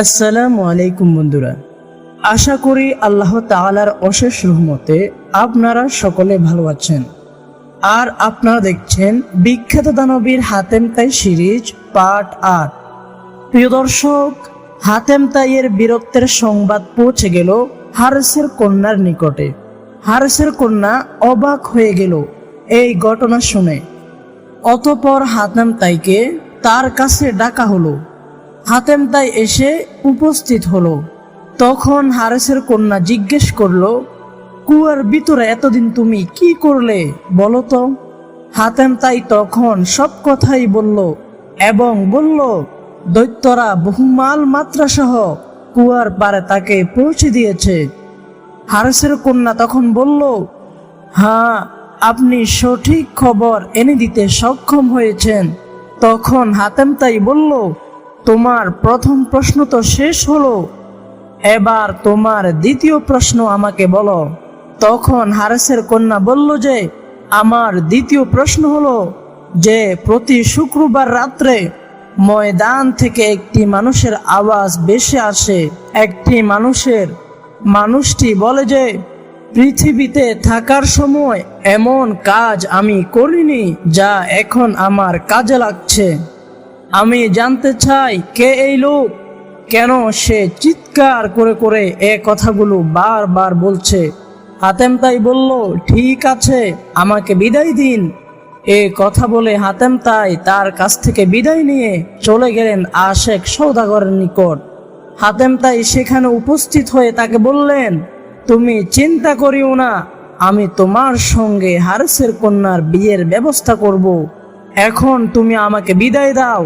আসসালামু আলাইকুম বন্ধুরা। আশা করি আল্লাহ তাআলার অশেষ রহমতে আপনারা সকলে ভালো আছেন। আর আপনারা দেখছেন বিখ্যাত দানবীর হাতেম তাই সিরিজ পার্ট আট। প্রিয় দর্শক, হাতেম তাইয়ের বীরত্বের সংবাদ পৌঁছে গেল হারসের কন্যার নিকটে। হারসের কন্যা অবাক হয়ে গেল এই ঘটনা শুনে। অতপর হাতেম তাইকে তার কাছে ডাকা হলো। হাতেম তাই এসে উপস্থিত হলো। তখন হারেসের কন্যা জিজ্ঞেস করল, কুয়ার ভিতরে এতদিন তুমি কি করলে বলো তো? হাতেম তাই তখন সব কথাই বলল এবং বলল, দৈত্যরা বহু মাল মাত্রা সহ কুয়ার পারে তাকে পৌঁছে দিয়েছে। হারেসের কন্যা তখন বলল হ্যাঁ আপনি সঠিক খবর এনে দিতে সক্ষম হয়েছেন। তখন হাতেম তাই বলল তোমার প্রথম প্রশ্ন তো শেষ হলো। এবার তোমার দ্বিতীয় প্রশ্ন আমাকে বলো। তখন হারেসের কন্যা বলল যে, আমার দ্বিতীয় প্রশ্ন হলো যে, প্রতি শুক্রবার রাত্রে ময়দান থেকে একটি মানুষের আওয়াজ বেশি আসে। একটি মানুষের, মানুষটি বলে যে, পৃথিবীতে থাকার সময় এমন কাজ আমি করিনি যা এখন আমার কাজে লাগছে। আমি জানতে চাই কে এই লোক? কেন সে চিৎকার করে করে এ কথাগুলো বারবার বলছে? হাতেম তাই বলল, ঠিক আছে, আমাকে বিদায় দিন। এ কথা বলে হাতেম তাই তার কাছ থেকে বিদায় নিয়ে চলে গেলেন আশেক সৌদাগরের নিকট। হাতেম তাই সেখানে উপস্থিত হয়ে তাকে বললেন, তুমি চিন্তা করিও না, আমি তোমার সঙ্গে হারেসের কন্যার বিয়ের ব্যবস্থা করব। এখন তুমি আমাকে বিদায় দাও।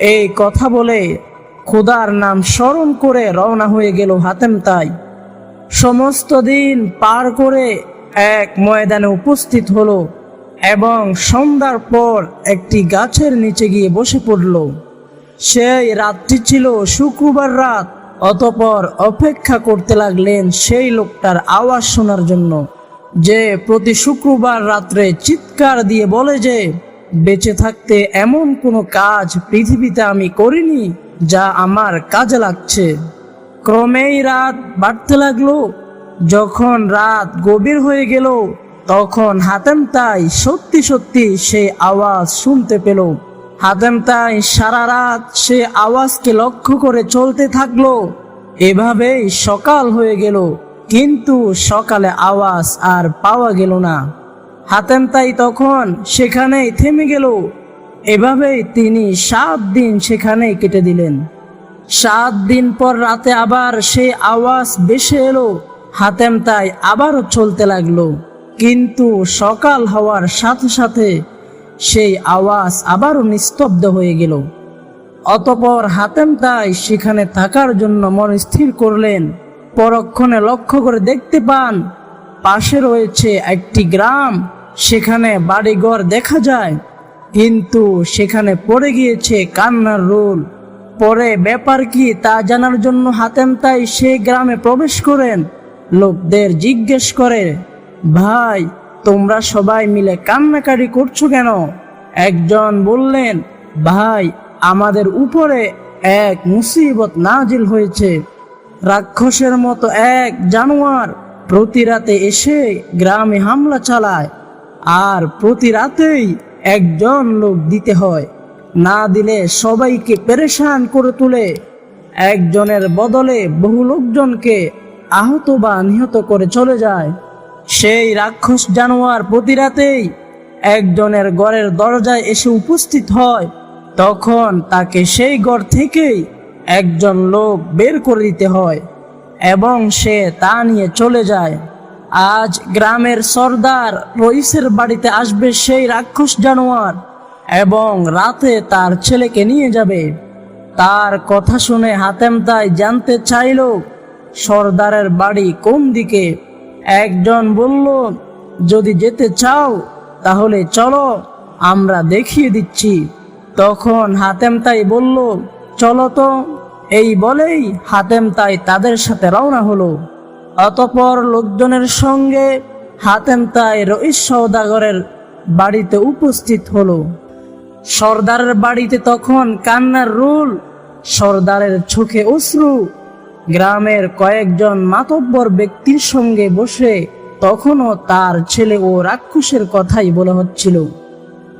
এই কথা বলে খোদার নাম স্মরণ করে রওনা হয়ে গেল হাতেম তাই। সমস্ত দিন পার করে এক ময়দানে উপস্থিত হলো এবং সন্ধ্যার পর একটি গাছের নিচে গিয়ে বসে পড়ল। সেই রাতটি ছিল শুক্রবার রাত, অতপর অপেক্ষা করতে লাগলেন সেই লোকটার আওয়াজ শোনার জন্য, যে প্রতি শুক্রবার রাত্রে চিৎকার দিয়ে বলে যে বেঁচে থাকতে এমন কোনো কাজ পৃথিবীতে আমি করিনি যা আমার কাজে লাগছে। ক্রমেই রাত বাড়তে লাগল। যখন রাত গভীর হয়ে গেল, তখন হাতেম তাই সত্যি সত্যি সেই আওয়াজ শুনতে পেল। হাতেম তাই সারা রাত সে আওয়াজকে লক্ষ্য করে চলতে থাকল। এভাবেই সকাল হয়ে গেল, কিন্তু সকালে আওয়াজ আর পাওয়া গেল না। হাতেম তাই তখন সেখানেই থেমে গেল। এভাবেই তিনি সাত দিন সেখানেই কেটে দিলেন। সাত দিন পর রাতে আবার সেই আওয়াজ বেশি এলো, হাতেম তাই আবারও চলতে লাগল। কিন্তু সকাল হওয়ার সাথে সাথে সেই আওয়াজ আবারও নিস্তব্ধ হয়ে গেল। অতপর হাতেম তাই সেখানে থাকার জন্য মন স্থির করলেন। পরক্ষণে লক্ষ্য করে দেখতে পান, পাশে রয়েছে একটি গ্রাম। সেখানে বাড়িঘর দেখা যায়। কিন্তু সেখানে পড়ে গিয়েছে কান্নার রোল। পরে ব্যাপার কি তা জানার জন্য হাতেম তাই সে গ্রামে প্রবেশ করেন। লোকদের জিজ্ঞেস করে, ভাই, তোমরা সবাই মিলে কান্নাকাটি করছ কেন? একজন বললেন, ভাই, আমাদের উপরে এক মুসিবত নাজিল হয়েছে। রাক্ষসের মতো এক জানোয়ার প্রতি রাতে এসে গ্রামে হামলা চালায়। আর প্রতি রাতেই একজন লোক দিতে হয়। না দিলে সবাইকে পেরেশান করে তুলে। একজনের বদলে বহু লোকজনকে আহত বা নিহত করে চলে যায়। সেই রাক্ষস জানোয়ার প্রতি রাতেই একজনের ঘরের দরজায় এসে উপস্থিত হয়। তখন তাকে সেই ঘর থেকেই একজন লোক বের করে দিতে হয় এবং সে তা নিয়ে চলে যায়। আজ গ্রামের সর্দার রইসের বাড়িতে আসবে সেই রাক্ষস জানোয়ার এবং রাতে তার ছেলেকে নিয়ে যাবে। তার কথা শুনে হাতেম তাই জানতে চাইল, সর্দারের বাড়ি কোন দিকে? একজন বলল, যদি যেতে চাও, তাহলে চলো, আমরা দেখিয়ে দিচ্ছি। তখন হাতেম তাই বলল, চলো তো। এই বলেই হাতেম তাই তাদের সাথে রওনা হলো। অতপর লোকজনের সঙ্গে হাতেম তাই রইস সৌদাগরের বাড়িতে উপস্থিত হলো। সর্দারের বাড়িতে তখন কান্নার রুল, সর্দারের চোখে অশ্রু। গ্রামের কয়েকজন মাতব্বর ব্যক্তির সঙ্গে বসে তখনও তার ছেলে ও রাক্ষসের কথাই বলা হচ্ছিল।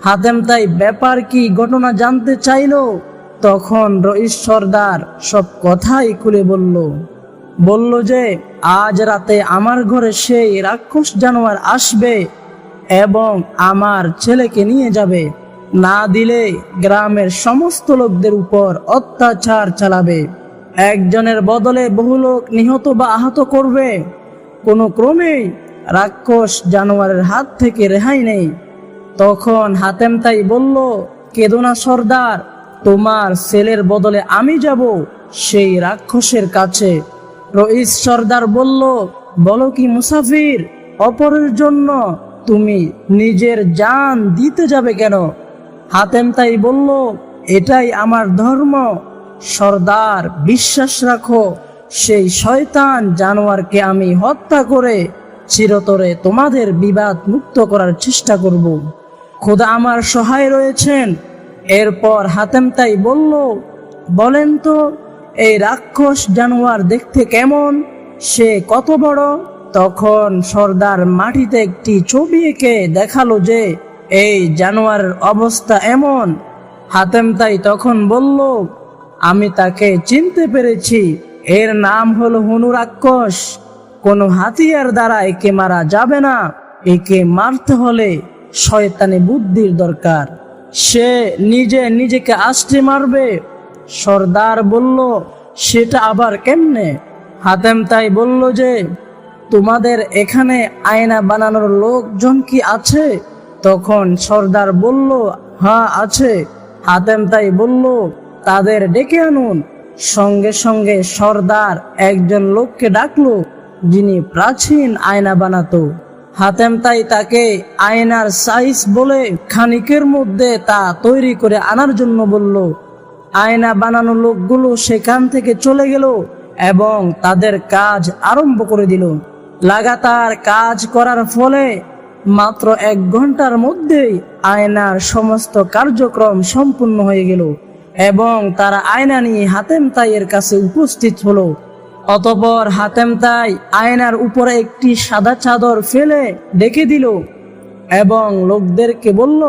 হাতেম তাই ব্যাপার কি ঘটনা জানতে চাইল? তখন রইস সর্দার সব কথাই খুলে বলল। বলল যে আজ রাতে আমার ঘরে সেই রাক্ষস জানোয়ার আসবে এবং আমার ছেলেকে নিয়ে যাবে। না দিলে গ্রামের সমস্ত লোকদের উপর অত্যাচার চালাবে। একজনের বদলে বহু লোক নিহত বা আহত করবে। কোনো ক্রমেই রাক্ষস জানোয়ারের হাত থেকে রেহাই নেই। তখন হাতেম তাই বলল কেদোনা সর্দার, তোমার ছেলের বদলে আমি যাব সেই রাক্ষসের কাছে। রইস সর্দার বলল, বলো কি মুসাফির, অপরের জন্য তুমি নিজের জান দিতে যাবে কেন? হাতেম তাই বলল, এটাই আমার ধর্ম। সর্দার, বিশ্বাস রাখো, সেই শয়তান জানোয়ারকে আমি হত্যা করে চিরতরে তোমাদের বিবাদ মুক্ত করার চেষ্টা করব। খোদা আমার সহায় রয়েছেন। এরপর হাতেম তাই বলল, বলেন তো এই রাক্ষস জানোয়ার দেখতে কেমন? সে কত বড়? তখন সর্দার মাটিতে একটি ছবি এঁকে দেখাল যে এই জানোয়ারের অবস্থা এমন। হাতেম তাই তখন বলল, আমি তাকে চিনতে পেরেছি। এর নাম হলো হনু রাক্ষস। কোনো হাতিয়ার দ্বারা একে মারা যাবে না। একে মারতে হলে শয়তানি বুদ্ধির দরকার। সে নিজে নিজেকে আষ্টে মারবে। সর্দার বলল, সেটা আবার কেমনে? হাতেম তাই বলল যে, তোমাদের এখানে আয়না বানানোর লোকজন কি আছে? তখন সর্দার বলল হ্যাঁ আছে। হাতেম তাই বলল, তাদের ডেকে আনুন। সঙ্গে সঙ্গে সর্দার একজন লোককে ডাকলো, যিনি প্রাচীন আয়না বানাতো। হাতেম তাই তাকে আয়নার সাইজ বলে খানিকের মধ্যে তা তৈরি করে আনার জন্য বলল আয়না বানানো লোকগুলো সেখান থেকে চলে গেল এবং তাদের কাজ আরম্ভ করে দিল। লাগাতার কাজ করার ফলে মাত্র এক ঘণ্টার মধ্যেই আয়নার সমস্ত কার্যক্রম সম্পূর্ণ হয়ে গেল এবং তারা আয়না নিয়ে হাতেম তাইয়ের কাছে উপস্থিত হলো। অতপর হাতেম তাই আয়নার উপরে একটি সাদা চাদর ফেলে ডেকে দিল এবং লোকদেরকে বলল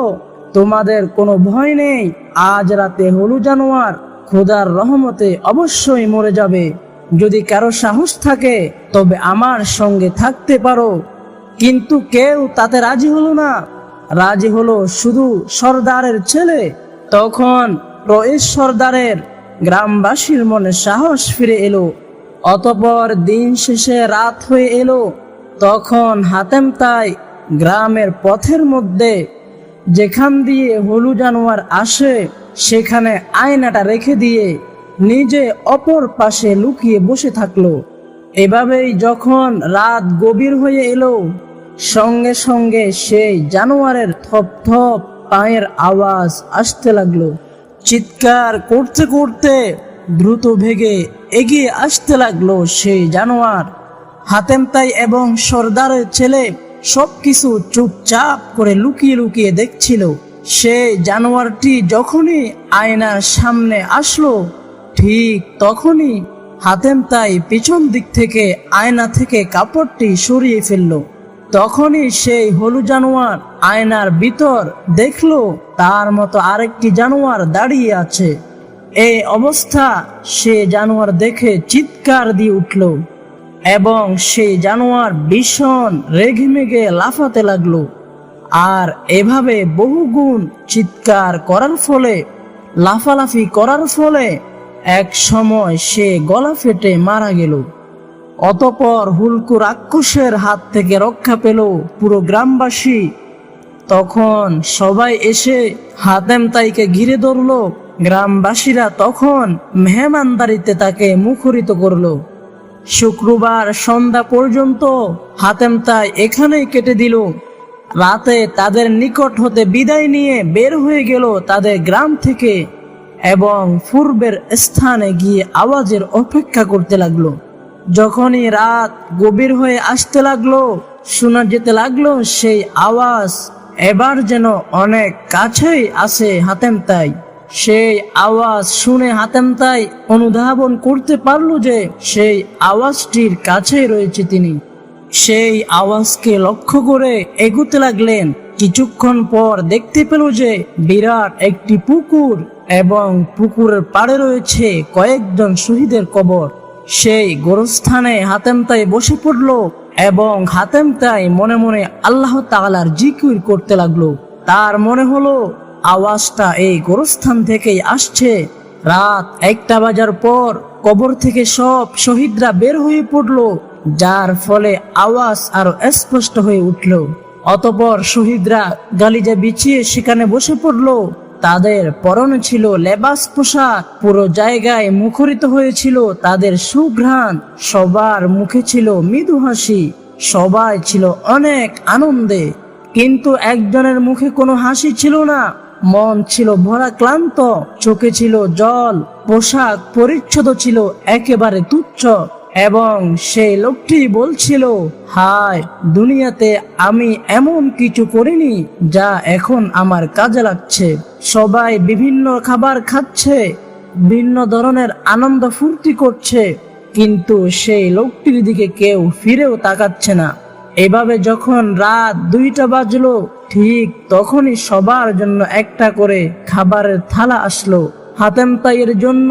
তোমাদের কোনো ভয় নেই। আজ রাতে হলু জানোয়ার খোদার রহমতে অবশ্যই মরে যাবে। যদি কারও সাহস থাকে, তবে আমার সঙ্গে থাকতে পারো। কিন্তু কেউ তাতে রাজি হলো না। রাজি হলো শুধু সর্দারের ছেলে। তখন রয়েশ সর্দারের গ্রামবাসীর মনে সাহস ফিরে এলো। অতপর দিন শেষে রাত হয়ে এলো। তখন হাতেম তাই গ্রামের পথের মধ্যে যেখান দিয়ে হলু জানোয়ার আসে, সেখানে আয়নাটা রেখে দিয়ে নিজে অপর পাশে লুকিয়ে বসে থাকল। এভাবেই যখন রাত গভীর হয়ে এলো, সঙ্গে সঙ্গে সেই জানোয়ারের থপ থপ পায়ের আওয়াজ আসতে লাগল। চিৎকার করতে করতে দ্রুত ভেগে এগিয়ে আসতে লাগল সেই জানোয়ার। হাতেম তাই এবং সর্দারের ছেলে সবকিছু চুপচাপ করে লুকিয়ে লুকিয়ে দেখছিল। সেই জানোয়ারটি যখনই আয়নার সামনে আসলো, ঠিক তখনই হাতেম তাই পিছন দিক থেকে আয়না থেকে কাপড়টি সরিয়ে ফেলল। তখনই সেই হলু জানোয়ার আয়নার ভিতর দেখল, তার মতো আরেকটি জানোয়ার দাঁড়িয়ে আছে। এই অবস্থা সে জানোয়ার দেখে চিৎকার দিয়ে উঠল। এবং সেই জানোয়ার ভীষণ রেগে মেগে লাফাতে লাগল। আর এভাবে বহুগুণ চিৎকার করার ফলে, লাফালাফি করার ফলে এক সময় সে গলা ফেটে মারা গেল। অতপর হুলকু রাক্ষসের হাত থেকে রক্ষা পেল পুরো গ্রামবাসী। তখন সবাই এসে হাতেম তাইকে ঘিরে ধরল। গ্রামবাসীরা তখন মেহমানদারিতে তাকে মুখরিত করল। শুক্রবার সন্ধ্যা পর্যন্ত হাতেম তাই এখানেই কেটে দিল। রাতে তাদের নিকট হতে বিদায় নিয়ে বের হয়ে গেল তাদের গ্রাম থেকে এবং পূর্বের স্থানে গিয়ে আওয়াজের অপেক্ষা করতে লাগল। যখনই রাত গভীর হয়ে আসতে লাগল, শোনা যেতে লাগল সেই আওয়াজ এবার যেন অনেক কাছেই আসে হাতেম তাই। সেই আওয়াজ শুনে হাতেম তাই অনুধাবন করতে পারল যে সেই আওয়াজটির কাছেই রয়েছে তিনি। সেই আওয়াজকে লক্ষ্য করে এগুতে লাগলেন। কিছুক্ষণ পর দেখতে পেল যে বিরাট একটি পুকুর এবং পুকুরের পাড়ে রয়েছে কয়েকজন শহীদের কবর। সেই গোরস্থানে হাতেম তাই বসে পড়ল এবং হাতেম তাই মনে মনে আল্লাহ তাআলার জিকির করতে লাগল। তার মনে হলো আওয়াজটা এই গোরস্থান থেকেই আসছে। রাত একটা বাজার পর কবর থেকে সব শহীদরা বের হয়ে পড়ল, যার ফলে আওয়াজ আরও স্পষ্ট হয়ে উঠল। অতপর শহীদরা গালিজা বিছিয়ে সেখানে বসে পড়ল। তাদের পরনে ছিল লেবাস পোশাক, পুরো জায়গায় মুখরিত হয়েছিল তাদের সুঘ্রাণ। সবার মুখে ছিল মৃদু হাসি, সবাই ছিল অনেক আনন্দে। কিন্তু একজনের মুখে কোনো হাসি ছিল না। মন ছিল ভরা ক্লান্ত চোখে ছিল জল, পোশাক পরিচ্ছদ ছিল একেবারে তুচ্ছ, এবং সেই লোকটি বলছিল, হায়, দুনিয়াতে আমি এমন কিছু করিনি যা এখন আমার কাজে লাগছে। সবাই বিভিন্ন খাবার খাচ্ছে, ভিন্ন ধরনের আনন্দ ফুর্তি করছে, কিন্তু সেই লোকটির দিকে কেউ ফিরেও তাকাচ্ছে না। এভাবে যখন রাত দুইটা বাজলো, ঠিক তখনই সবার জন্য একটা করে খাবারের থালা আসলো। হাতেম তাইয়ের জন্য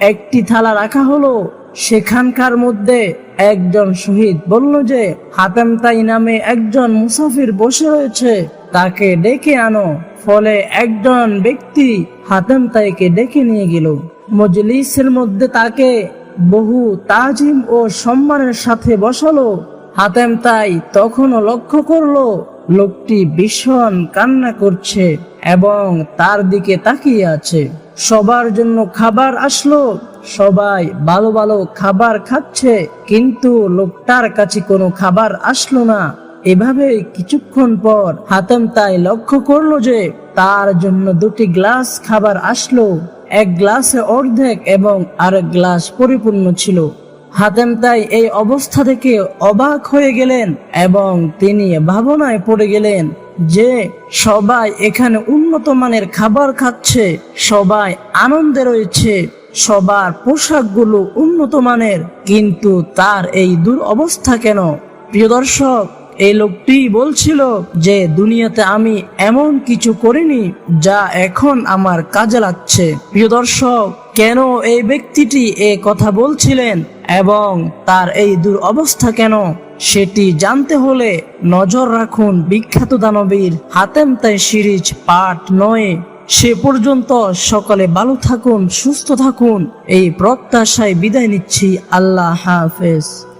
একটি থালা রাখা হলো। সেখানকার মধ্যে একজন শহীদ বলল যে, হাতেম তাই নামে একজন মুসাফির বসে রয়েছে, তাকে ডেকে আনো। ফলে একজন ব্যক্তি হাতেম তাইকে ডেকে নিয়ে গেল। মজলিসের মধ্যে তাকে বহু তাজিম ও সম্মানের সাথে বসালো। হাতেম তাই তখনও লক্ষ্য করল, লোকটি ভীষণ কান্না করছে এবং তার দিকে তাকিয়ে আছে। সবার জন্য খাবার আসলো, সবাই ভালো ভালো খাবার খাচ্ছে, কিন্তু লোকটার কাছে কোনো খাবার আসলো না। এভাবে কিছুক্ষণ পর হাতেম তাই লক্ষ্য করল যে তার জন্য দুটি গ্লাস খাবার আসলো। এক গ্লাসে অর্ধেক এবং আরেক গ্লাস পরিপূর্ণ ছিল। হাতেম তাই এই অবস্থা থেকে অবাক হয়ে গেলেন এবং তিনি ভাবনায় পড়ে গেলেন যে সবাই এখানে উন্নত মানের খাবার খাচ্ছে, সবাই আনন্দে রয়েছে, সবার পোশাকগুলো উন্নত মানের, কিন্তু তার এই দুরবস্থা কেন? প্রিয় দর্শক, এই লোকটি বলছিল যে, দুনিয়াতে আমি এমন কিছু করিনি যা এখন আমার কাজে লাগছে। প্রিয় দর্শক, কেন এই ব্যক্তিটি এ কথা বলছিলেন? এবং তার এই দুরবস্থা কেন? সেটি জানতে হলে নজর রাখুন বিখ্যাত দানবীর হাতেম তাই সিরিজ পাঠ নয়। সে পর্যন্ত সকালে ভালো থাকুন, সুস্থ থাকুন। এই প্রত্যাশায় বিদায় নিচ্ছি। আল্লাহ হাফেজ।